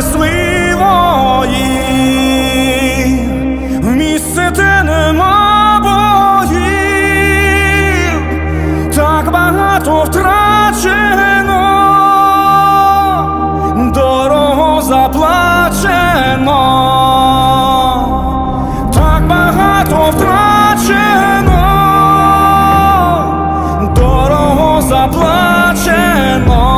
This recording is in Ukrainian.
щитах в місце, де нема боїв, так багато втрачено, дорого заплачено, так багато втрачено, дорого заплачено.